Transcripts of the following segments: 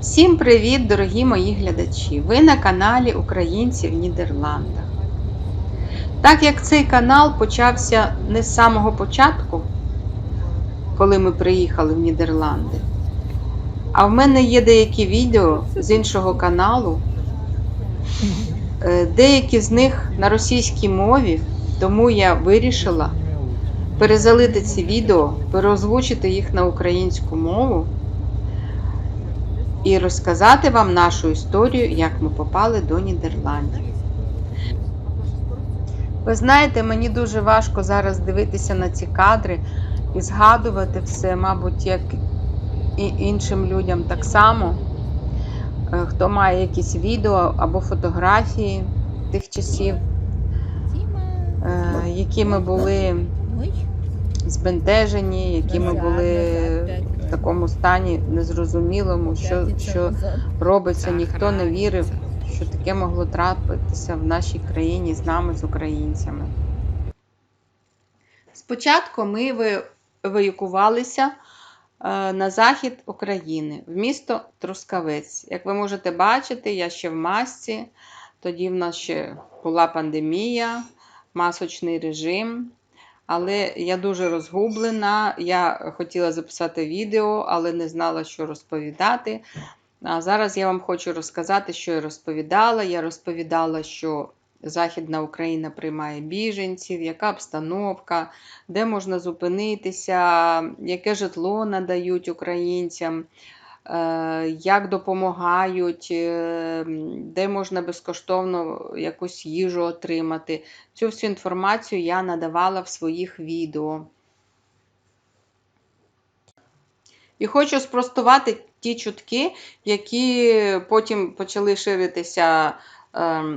Всім привіт, дорогі мої глядачі! Ви на каналі Українці в Нідерландах. Так як цей канал почався не з самого початку, коли ми приїхали в Нідерланди, а в мене є деякі відео з іншого каналу, Е, деякі з них на російській мові, тому я вирішила перезалити ці відео, переозвучити їх на українську мову і розказати вам нашу історію, як ми попали до Нідерландів. Ви знаєте, мені дуже важко зараз дивитися на ці кадри і згадувати все, мабуть, як і іншим людям так само. Е, Хто має якісь відео або фотографії тих часів, е, які ми були збентежені, які ми були в такому стані незрозумілому, що, що робиться, ніхто не вірив, що таке могло трапитися в нашій країні з нами, з українцями. Спочатку ми ви- евакуювалися е, на захід України, в місто Трускавець. Як ви можете бачити, я ще в масці. Тоді в нас ще була пандемія, масочний режим. Але я дуже розгублена. Я хотіла записати відео, але не знала, що розповідати. А зараз я вам хочу розказати, що я розповідала. Я розповідала, що Західна Україна приймає біженців, яка обстановка, де можна зупинитися, яке житло надають українцям, як допомагають, е, де можна безкоштовно якусь їжу отримати. Цю всю інформацію я надавала в своїх відео. І хочу спростувати ті чутки, які потім почали ширитися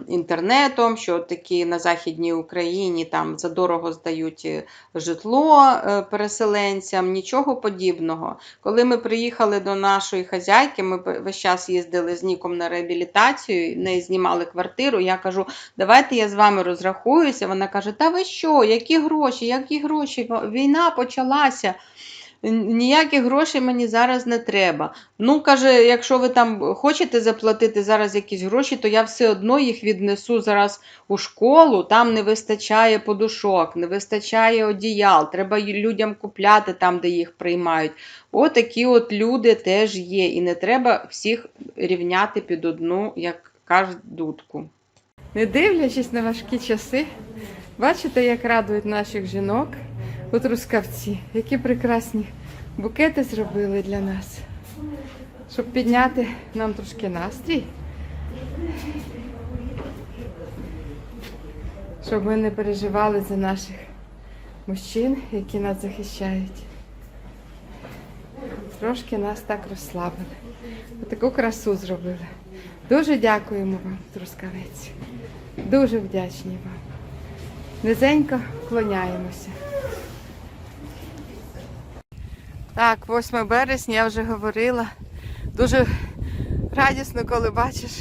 інтернетом, що такі на Західній Україні там задорого здають е, житло е, переселенцям, нічого подібного. Коли ми приїхали до нашої хазяйки, ми весь час їздили з Ніком на реабілітацію, в неї знімали квартиру. Я кажу, давайте я з вами розрахуюся. Вона каже: Та ви що, які гроші, які гроші? Війна почалася. Ніяких грошей мені зараз не треба. Ну, каже, якщо ви там хочете заплатити зараз якісь гроші, то я все одно їх віднесу зараз у школу. Там не вистачає подушок, не вистачає одіял. Треба людям купляти там, де їх приймають. Отакі от люди теж є. І не треба всіх рівняти під одну, як кажуть, дудку. Не дивлячись на важкі часи, бачите, як радують наших жінок у Трускавці, які прекрасні букети зробили для нас, щоб підняти нам трошки настрій, щоб ми не переживали за наших мужчин, які нас захищають. Трошки нас так розслабили. Таку красу зробили. Дуже дякуємо вам, Трускавець. Дуже вдячні вам. Низенько вклоняємося. Так, 8 березня я вже говорила. Дуже радісно, коли бачиш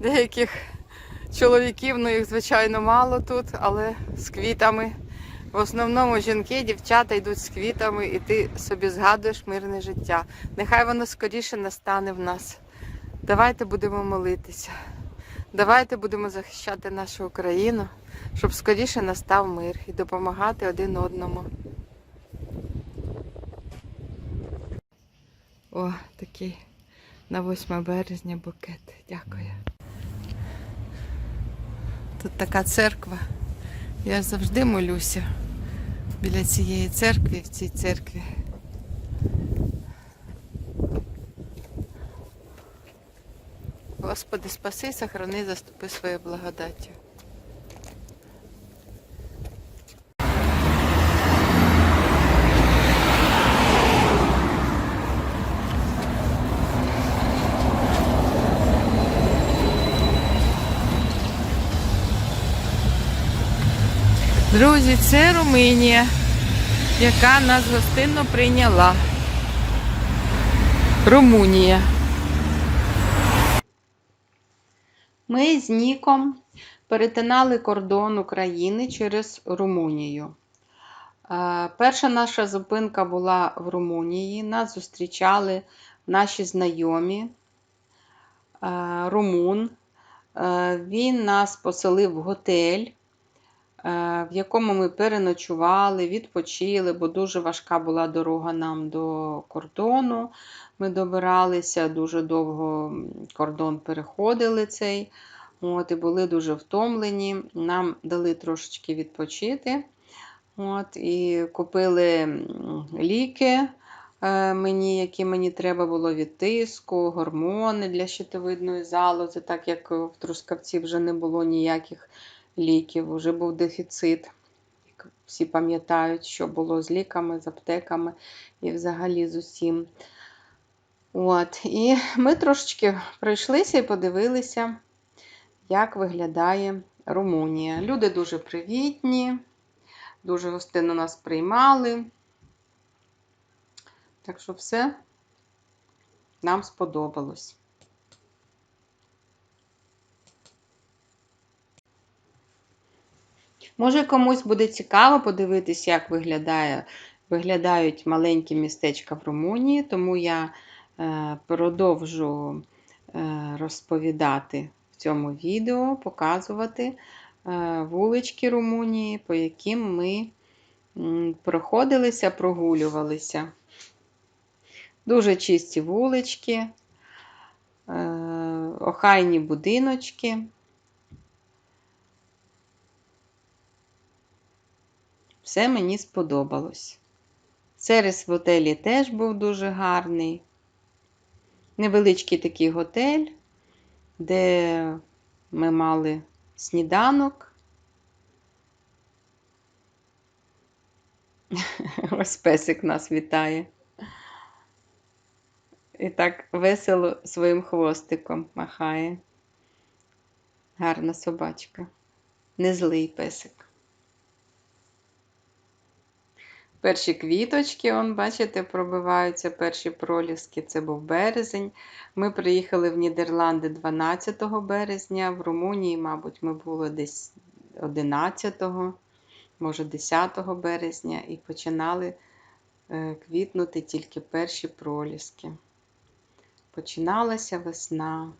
деяких чоловіків, ну їх звичайно мало тут, але з квітами. В основному жінки, дівчата йдуть з квітами, і ти собі згадуєш мирне життя. Нехай воно скоріше настане в нас. Давайте будемо молитися. Давайте будемо захищати нашу Україну, щоб скоріше настав мир і допомагати один одному. О, такий на 8 березня букет. Дякую. Тут така церква. Я завжди молюся біля цієї церкви, в цій церкві. Господи, спаси, сохрани, заступи своєю благодаттю. Друзі, це Румунія, яка нас гостинно прийняла. Румунія. Ми з Ніком перетинали кордон України через Румунію. Е, Перша наша зупинка була в Румунії. Нас зустрічали наші знайомі, е, румун. Е, Він нас поселив в готель, в якому ми переночували, відпочили, бо дуже важка була дорога нам до кордону. Ми добиралися дуже довго кордон переходили цей. От, і були дуже втомлені. Нам дали трошечки відпочити. От, і купили ліки е, мені, які мені треба було від тиску, гормони для щитовидної залози, так як в Трускавці вже не було ніяких ліків, вже був дефіцит. Всі пам'ятають, що було з ліками, з аптеками і взагалі з усім. От, і ми трошечки пройшлися і подивилися, як виглядає Румунія. Люди дуже привітні, дуже гостинно нас приймали. Так що все нам сподобалось. Може, комусь буде цікаво подивитися, як виглядає, виглядають маленькі містечка в Румунії, тому я е, продовжу е, розповідати в цьому відео, показувати е, вулички Румунії, по яким ми проходилися, прогулювалися. Дуже чисті вулички, е, охайні будиночки. Все мені сподобалось. Сервіс в готелі теж був дуже гарний. Невеличкий такий готель, де ми мали сніданок. Ось песик нас вітає. І так весело своїм хвостиком махає. Гарна собачка. Не злий песик. Перші квіточки, он, бачите, пробиваються перші проліски. Це був березень. Ми приїхали в Нідерланди 12 березня, в Румунії, мабуть, ми були десь 11, може 10 березня, і починали е, квітнути тільки перші проліски. Починалася весна.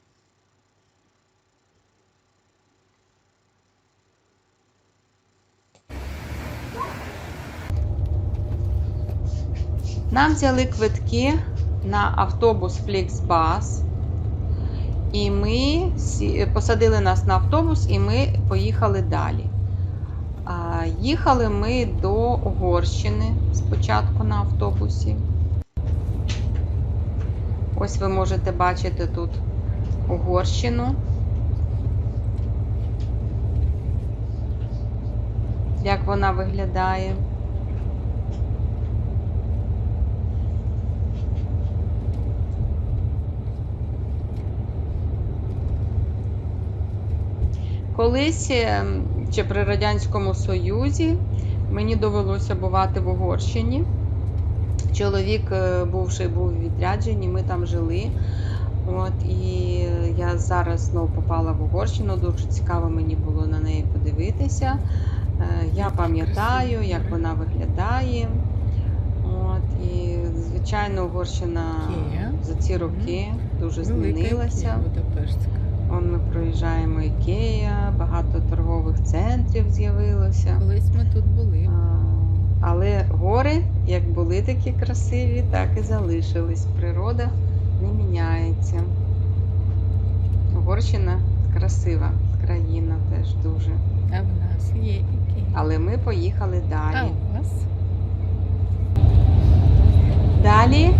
Нам взяли квитки на автобус Flixbus. І ми посадили нас на автобус, і ми поїхали далі. Їхали ми до Угорщини спочатку на автобусі. Ось ви можете бачити тут Угорщину. Як вона виглядає. Колись е, ще при Радянському Союзі мені довелося бувати в Угорщині. Чоловік е, бувший був у відрядженні, ми там жили. От, і я зараз знову попала в Угорщину. Дуже цікаво мені було на неї подивитися. Е, Я пам'ятаю, як вона виглядає. От, і, звичайно, Угорщина за ці роки дуже змінилася. Вон ми проїжджаємо Ікея, багато торгових центрів з'явилося. Колись ми тут були. А, Але гори, як були такі красиві, так і залишились. Природа не міняється. Угорщина красива країна теж дуже. А в нас є Ікея. Але ми поїхали А далі. у вас? Далі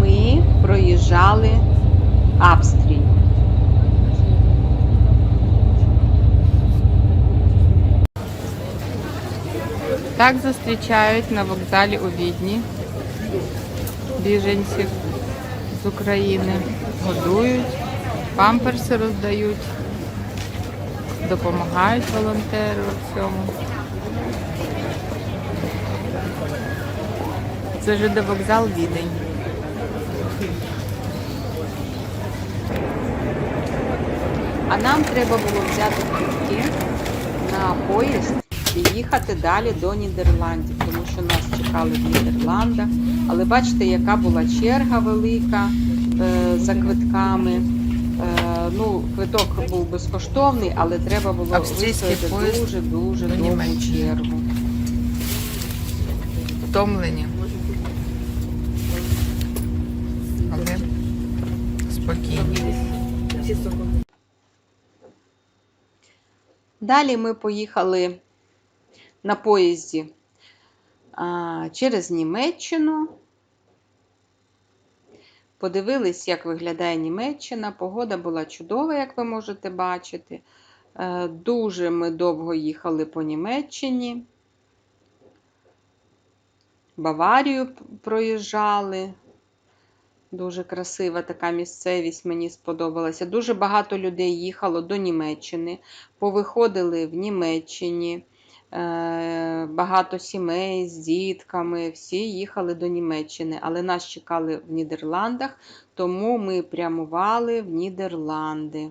ми проїжджали Австрію. Так зустрічають на вокзалі у Відні біженців з України. Годують, памперси роздають, допомагають волонтери у цьому. Це ЖД вокзал Відень. А нам треба було взяти квитки на поїзд їхати далі до Нідерландів, тому що нас чекали в Нідерландах. Але бачите, яка була черга велика е, за квитками. Е, ну, квиток був безкоштовний, але треба було вистояти дуже дуже довгу чергу. Втомлені. Але спокійні. Далі ми поїхали на поїзді через Німеччину. Подивились, як виглядає Німеччина. Погода була чудова, як ви можете бачити. Е, Дуже ми довго їхали по Німеччині. Баварію проїжджали. Дуже красива така місцевість, мені сподобалася. Дуже багато людей їхало до Німеччини, повиходили в Німеччині. Е, Багато сімей з дітками, всі їхали до Німеччини, але нас чекали в Нідерландах, тому ми прямували в Нідерланди.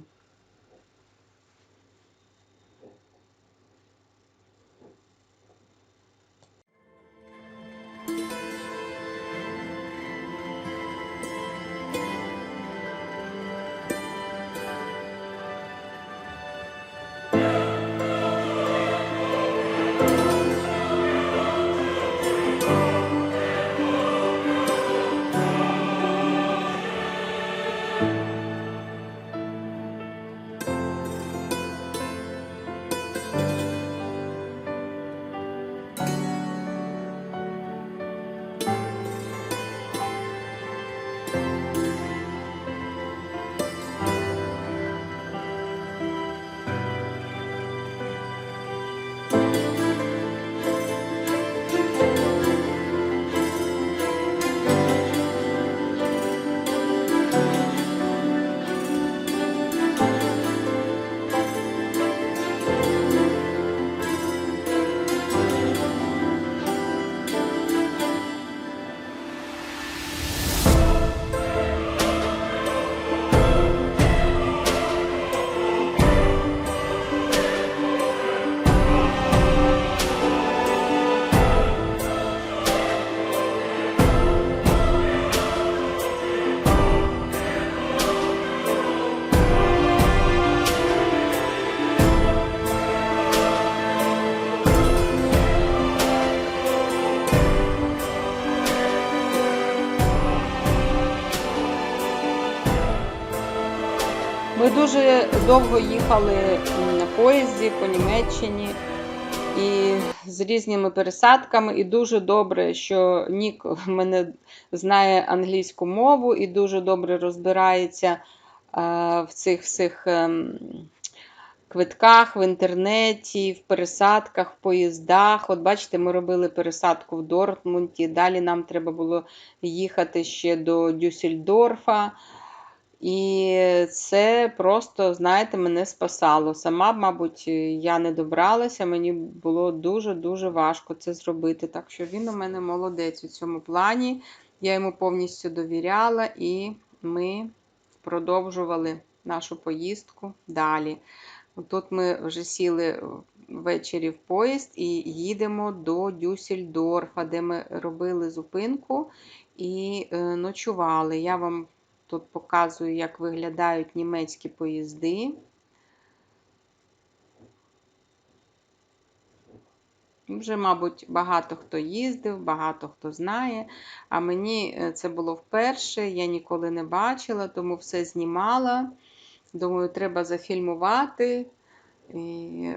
Дуже довго їхали на поїзді по Німеччині і з різними пересадками. І дуже добре, що Нік в мене знає англійську мову і дуже добре розбирається е, в цих всіх ем, квитках в інтернеті, в пересадках, в поїздах. От бачите, ми робили пересадку в Дортмунді. Далі нам треба було їхати ще до Дюссельдорфа. І це просто, знаєте, мене спасало. Сама, мабуть, я не добралася, мені було дуже-дуже важко це зробити. Так що він у мене молодець у цьому плані. Я йому повністю довіряла, і ми продовжували нашу поїздку далі. Тут ми вже сіли ввечері в поїзд і їдемо до Дюссельдорфа, де ми робили зупинку і е, ночували. Я вам Тут показую, як виглядають німецькі поїзди. Вже, мабуть, багато хто їздив, багато хто знає. А мені е, це було вперше, я ніколи не бачила, тому все знімала. Думаю, треба зафільмувати і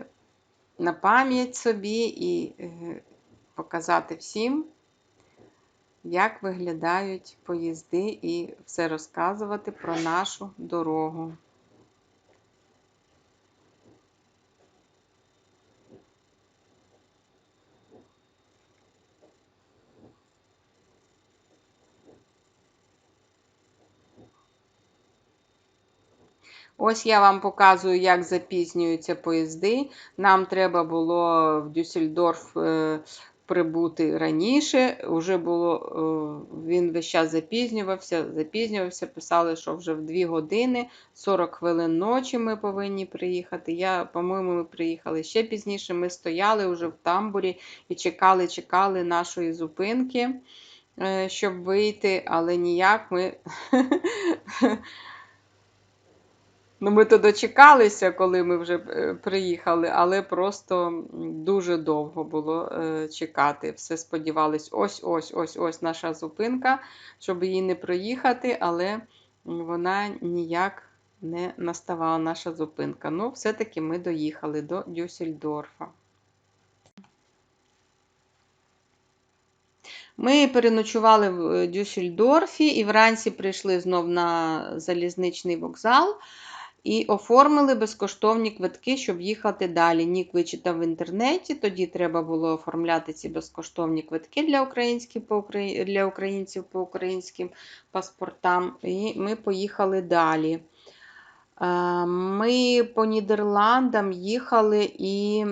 на пам'ять собі і е, показати всім як виглядають поїзди, і все розказувати про нашу дорогу. Ось я вам показую, як запізнюються поїзди. Нам треба було в Дюссельдорф е, прибути раніше. Уже було, е, він весь час запізнювався, запізнювався, писали, що вже в 2 години, 40 хвилин ночі ми повинні приїхати. Я, по-моєму, ми приїхали ще пізніше. Ми стояли вже в тамбурі і чекали, чекали нашої зупинки, е, щоб вийти, але ніяк ми. Ну, ми то дочекалися, коли ми вже е, приїхали, але просто дуже довго було е, чекати. Все сподівались, ось, ось, ось, ось наша зупинка, щоб її не проїхати, але вона ніяк не наставала, наша зупинка. Ну, все-таки ми доїхали до Дюссельдорфа. Ми переночували в е, Дюссельдорфі і вранці прийшли знов на залізничний вокзал і оформили безкоштовні квитки, щоб їхати далі. Нік вичитав в інтернеті, тоді треба було оформляти ці безкоштовні квитки для, українських, по для українців по українським паспортам. І ми поїхали далі. Е, Ми по Нідерландам їхали і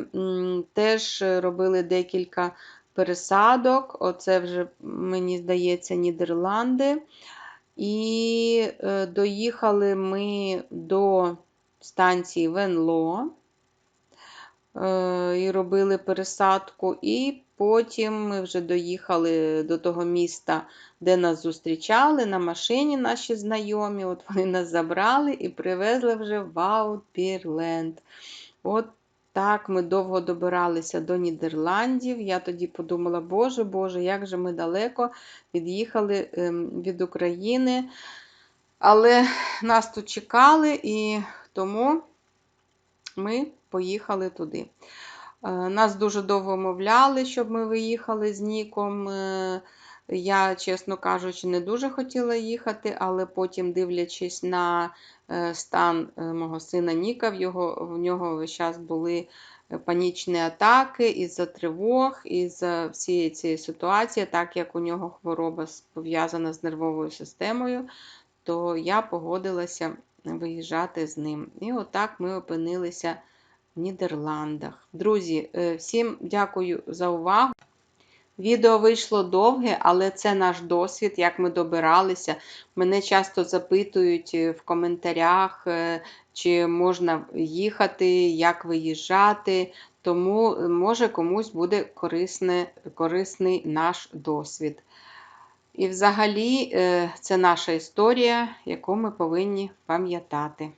теж робили декілька пересадок. Оце вже, мені здається, Нідерланди. І е, доїхали ми до станції Венло е, і робили пересадку. І потім ми вже доїхали до того міста, де нас зустрічали на машині наші знайомі. От вони нас забрали і привезли вже в Аутпірленд. От так ми довго добиралися до Нідерландів. Я тоді подумала, Боже, Боже, як же ми далеко від'їхали ем, від України. Але нас тут чекали, і тому ми поїхали туди. Е, Нас дуже довго мовляли, щоб ми виїхали з Ніком. Я, чесно кажучи, не дуже хотіла їхати, але потім, дивлячись на е, стан е, мого сина Ніка, в, його, в нього весь час були е, панічні атаки із-за тривог, із-за всієї цієї ситуації, так як у нього хвороба пов'язана з нервовою системою, то я погодилася виїжджати з ним. І отак ми опинилися в Нідерландах. Друзі, всім дякую за увагу. Відео вийшло довге, але це наш досвід, як ми добиралися. Мене часто запитують е, в коментарях, е, чи можна їхати, як виїжджати. Тому, е, може, комусь буде корисне, корисний наш досвід. І взагалі, це наша історія, яку ми повинні пам'ятати.